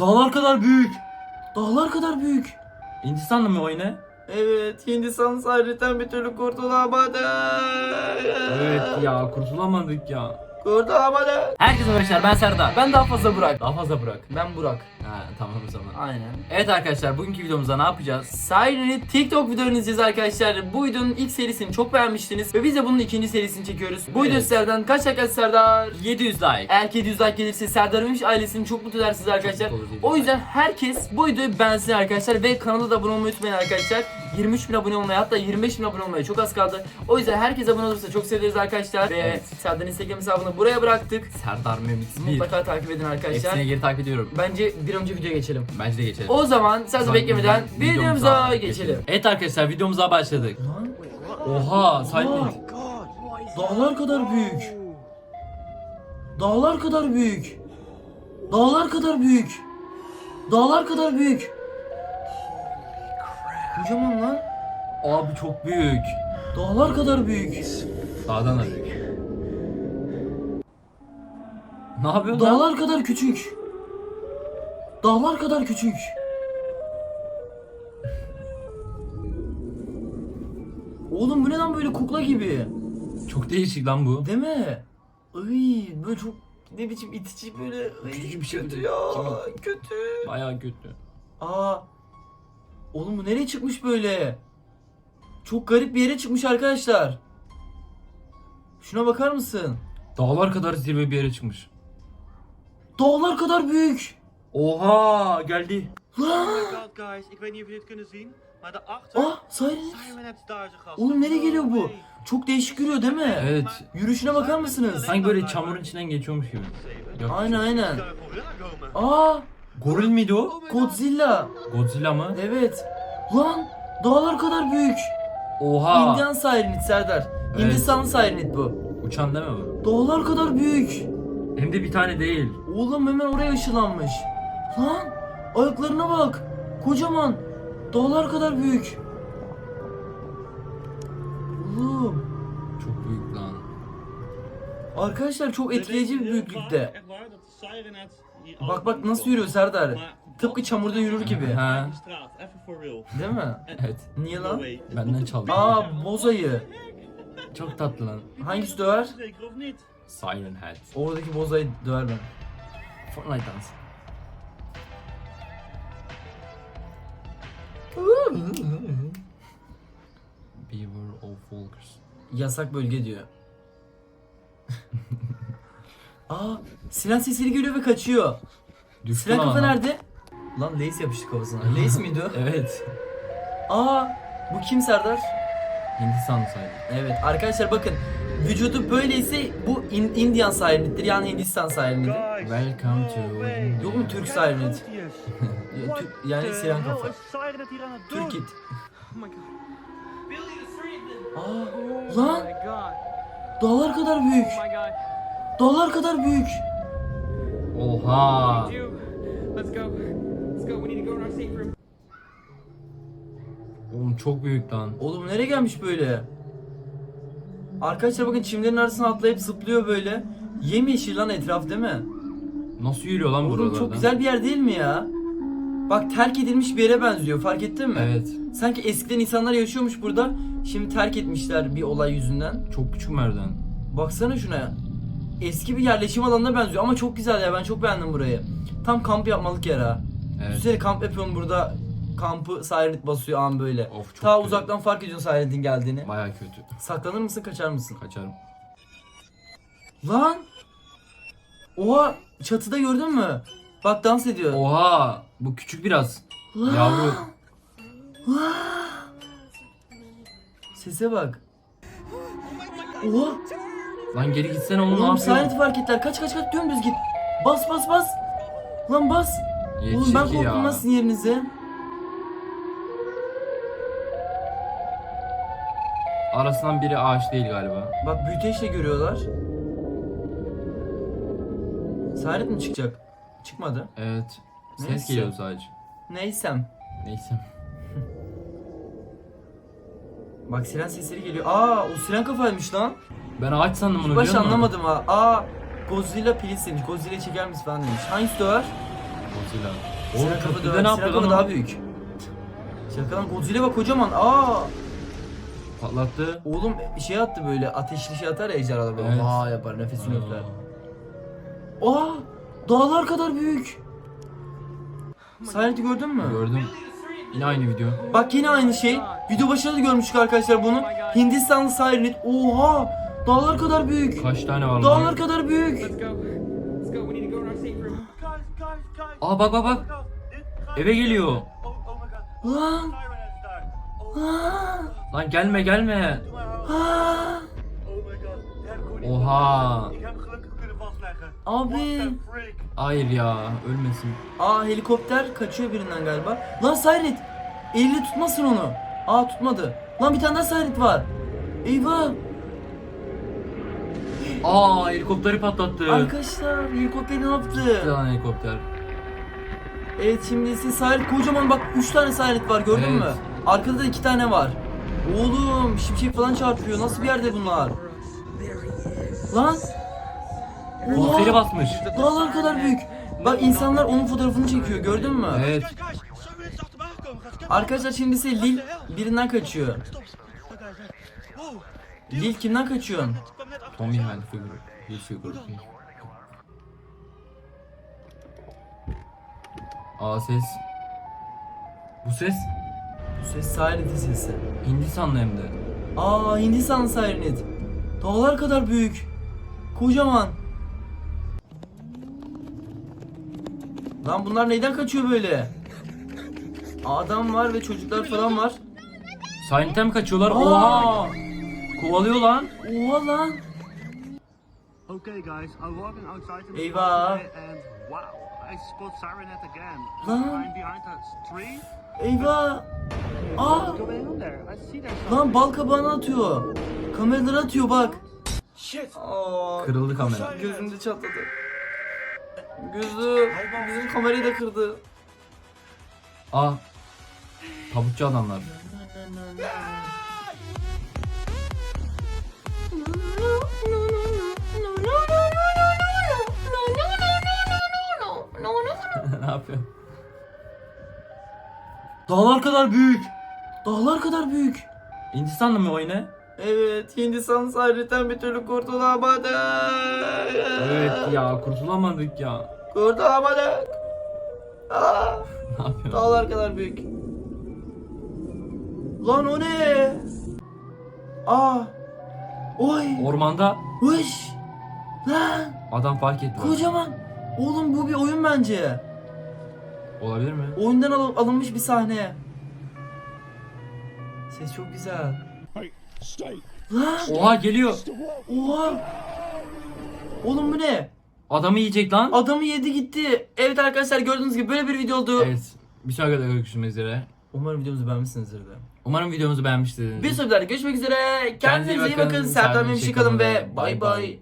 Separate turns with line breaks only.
Dağlar kadar büyük. Dağlar kadar büyük.
Hindistanlı mı o yine?
Evet, Hindistan sayreten bir türlü kurtulamadı.
Evet ya kurtulamadık ya.
Kurtulamadı.
Herkese arkadaşlar ben Serdar.
Ben daha fazla Burak.
Daha fazla bırak.
Ben Burak.
Ha tamam o zaman.
Aynen.
Evet arkadaşlar bugünkü videomuzda ne yapacağız?
Siren'i TikTok videolarını izleyeceğiz arkadaşlar. Bu videonun ilk serisini çok beğenmiştiniz ve biz de bunun ikinci serisini çekiyoruz. Bu video
Evet.
sizlerden kaç dakika Serdar?
700 like.
Eğer ki 700 like gelirse Serdar Ümüş ailesini çok mutlu edersiniz arkadaşlar. O yüzden herkes bu videoyu beğensin arkadaşlar ve kanala da abone olmayı unutmayın arkadaşlar. 23 bin abone olmaya hatta 25 bin abone olmaya çok az kaldı. O yüzden herkes abone olursa çok seviniriz arkadaşlar. Ve
Evet.
Serdar'ın Instagram hesabını buraya bıraktık.
Serdar Memix 1.
Mutlaka takip edin arkadaşlar.
Hepsine geri takip ediyorum.
Bence bir önce videoya geçelim.
Bence de geçelim.
O zaman sözü beklemeden
videomuza
videomuza geçelim.
Evet arkadaşlar videomuza başladık. Oha Silent.
Dağlar kadar büyük. Dağlar kadar büyük. Dağlar kadar büyük. Dağlar kadar büyük. Kocaman lan.
Abi çok büyük.
Dağlar kadar büyük.
Dağdan da büyük. Ne yapıyorsun lan?
Dağlar kadar küçük. Dağlar kadar küçük. Oğlum bu ne lan böyle kukla gibi?
Çok değişik lan bu.
Değil mi? Ay böyle çok ne biçim itici böyle. Ay,
bir şey
kötü ya.
Kimin?
Kötü.
Baya kötü.
Aa. Oğlum bu nereye çıkmış böyle? Çok garip bir yere çıkmış arkadaşlar. Şuna bakar mısın?
Dağlar kadar zirve bir yere çıkmış.
Dağlar kadar büyük.
Oha geldi.
Oh.
Ah
gast.
Oğlum nereye geliyor bu? Çok değişik yürüyor değil mi?
Evet.
Yürüyüşüne bakar mısınız?
Sanki böyle çamurun içinden geçiyormuş gibi. Yok.
Aynen aynen. Aa
Goril miydi o?
Godzilla.
Godzilla mı?
Evet. Lan dağlar kadar büyük.
Oha.
Indian Sirenit Serdar.
Evet.
Hindistanlı Sirenit bu.
Uçan değil mi bu?
Dağlar kadar büyük.
Hem de bir tane değil.
Oğlum hemen oraya ışınlanmış. Lan ayaklarına bak. Kocaman. Dağlar kadar büyük. Oğlum.
Çok büyük lan.
Arkadaşlar çok etkileyici bir büyüklükte. Bak bak nasıl yürüyor Serdar. Tıpkı çamurda yürür gibi.
Ha.
Değil mi?
Evet.
Niye lan?
Benden çaldı.
Aa bozayı.
Çok tatlı lan.
Hangisi döver?
Siren Head.
Oradaki bozayı döver ben.
Fortnite dans. Beaver of Walkers.
Yasak bölge diyor. Aa silah sesleri geliyor ve kaçıyor.
Düştü
Silah kafa nerede? Lan Lace yapıştı kafasına. Lace miydi o?
Evet.
Aa bu kim Serdar?
Hindistan saydı.
Evet arkadaşlar bakın vücudu böyleyse bu in- Indian Sirenit'tir yani Hindistan Sirenit'i.
Guys,
Welcome to.
Yok mu Türk Sirenit?
Yes.
Ya, Tü- yani siren kafa. Türk it.
Oh my god.
Aa lan
Oh god.
dağlar kadar büyük.
Oh god.
Dağlar kadar büyük.
Oha.
Dude, let's go. Let's go. We need to go in our safe room.
Oğlum çok büyük lan.
Oğlum nereye gelmiş böyle? Arkadaşlar bakın çimlerin arasına atlayıp zıplıyor böyle. Yemyeşil lan etraf değil mi?
Nasıl yürüyor lan
Oğlum
buralardan?
çok güzel bir yer değil mi ya? Bak terk edilmiş bir yere benziyor fark ettin mi?
Evet.
Sanki eskiden insanlar yaşıyormuş burada. Şimdi terk etmişler bir olay yüzünden.
Çok küçük merdiven.
Baksana şuna. Eski bir yerleşim alanına benziyor ama çok güzel ya ben çok beğendim burayı. Tam kamp yapmalık yer ha.
Evet.
Düşünsene kamp yapıyorsun burada. Kampı Sirenit basıyor an böyle.
Of çok
Ta
kötü.
uzaktan fark ediyorsun Sirenit'in geldiğini.
Baya kötü.
Saklanır mısın kaçar mısın?
Kaçarım.
Lan! Oha! Çatıda gördün mü? Bak dans ediyor.
Oha. Bu küçük biraz.
Lan!
Yavru.
Sese bak. Oha!
Lan geri gitsene oğlum ne
Oğlum
yapıyorsun?
Fark ettiler. Kaç kaç kaç dümdüz git. Bas bas bas. Lan bas. Oğlum ben korktum
ya.
lan sizin yerinize.
Arasından biri ağaç değil galiba.
Bak büyüteçle görüyorlar. Silent mi çıkacak? Çıkmadı.
Evet. Ses
Neyse.
geliyor sadece.
Neysem.
Neyse.
Bak siren sesleri geliyor. Aa o siren kafaymış lan.
Ben ağaç sandım onu
Baş
biliyor musun?
anlamadım ha. Aa Godzilla please demiş. Godzilla çeker misin falan demiş. Hangisi döver?
Godzilla.
Oğlum
Oğlum
kafa
köprüde
döver.
ne
Sinan
yapıyor
kafa
lan
daha
o?
büyük. Şakalan Godzilla bak kocaman. Aa!
Patlattı.
Oğlum şey attı böyle ateşli şey atar ya ejderhalar böyle.
Evet.
Vaa yapar nefesini
Aa.
Aa! Dağlar kadar büyük. Silent'i gördün mü?
Gördüm. Yine aynı video.
Bak yine aynı şey. Video başında da görmüştük arkadaşlar bunu. Hindistanlı Sirenit. Oha! Dağlar kadar büyük.
Kaç tane var
Dağlar
lan?
kadar büyük.
Let's go. Let's go. We need to go in our safe room.
Guys, guys, guys.
Aa bak bak bak. Eve geliyor.
Oh, oh.
Lan!
Lan gelme gelme.
Oh
Oha.
Abi.
Hayır ya ölmesin.
Aa helikopter kaçıyor birinden galiba. Lan Sirenit! Eliyle tutmasın onu. Aa tutmadı. Lan bir tane daha Sirenit var. Eyvah!
Aa helikopteri patlattı.
Arkadaşlar helikopter ne yaptı?
Lan helikopter.
Evet şimdi ise Sirenit kocaman bak 3 tane Sirenit var gördün
Evet.
mü? Arkada da 2 tane var. Oğlum şimşek falan çarpıyor. Nasıl bir yerde bunlar? Lan!
Konseri basmış.
Dağlar kadar büyük. Bak insanlar onun fotoğrafını çekiyor gördün mü?
Evet.
Arkadaşlar şimdi ise Lil birinden kaçıyor. Lil kimden kaçıyor?
Tommy Hilfiger. Hilfiger. Aa ses. Bu ses
ses Sirenit'in sesi.
Hindistanlı hem de.
Aa Hindistan Sirenit. Dağlar kadar büyük. Kocaman. Lan bunlar neyden kaçıyor böyle? Adam var ve çocuklar falan var.
Silent'e mi kaçıyorlar?
Aa!
Oha! Kovalıyor lan.
Oha lan.
Okay guys, I'm walking outside the
Eyvah.
and wow, I spot Sirenet again.
Lan.
Behind behind that tree.
Eyvah. Aa. Lan bal kabağını atıyor. Kameraları atıyor bak.
Shit.
Aa.
Kırıldı kamera.
Gözümde çatladı. Gözü bizim kamerayı da kırdı.
Aa. Tabutçu adamlar.
Dağlar kadar büyük. Dağlar kadar büyük.
Hindistanlı mı o yine?
Evet, Hindistan Sirenit'ten bir türlü kurtulamadık.
Evet ya kurtulamadık ya.
Kurtulamadık. Aa,
Ne
dağlar kadar büyük. Lan o ne? Aa. Oy.
Ormanda
Vış. Lan.
adam fark etti.
Kocaman. Oğlum bu bir oyun bence.
Olabilir mi?
Oyundan al- alınmış bir sahne. Ses çok güzel. Lan.
Oha geliyor.
Oha. Oğlum bu ne?
Adamı yiyecek lan.
Adamı yedi gitti. Evet arkadaşlar gördüğünüz gibi böyle bir video oldu.
Evet. Bir sonraki videoda görüşmek üzere.
Umarım videomuzu beğenmişsinizdir de.
Umarım videomuzu beğenmişsiniz.
Bir sonraki videoda görüşmek üzere. Kendinize iyi bakın. Memşik kalın ve bay.
bay.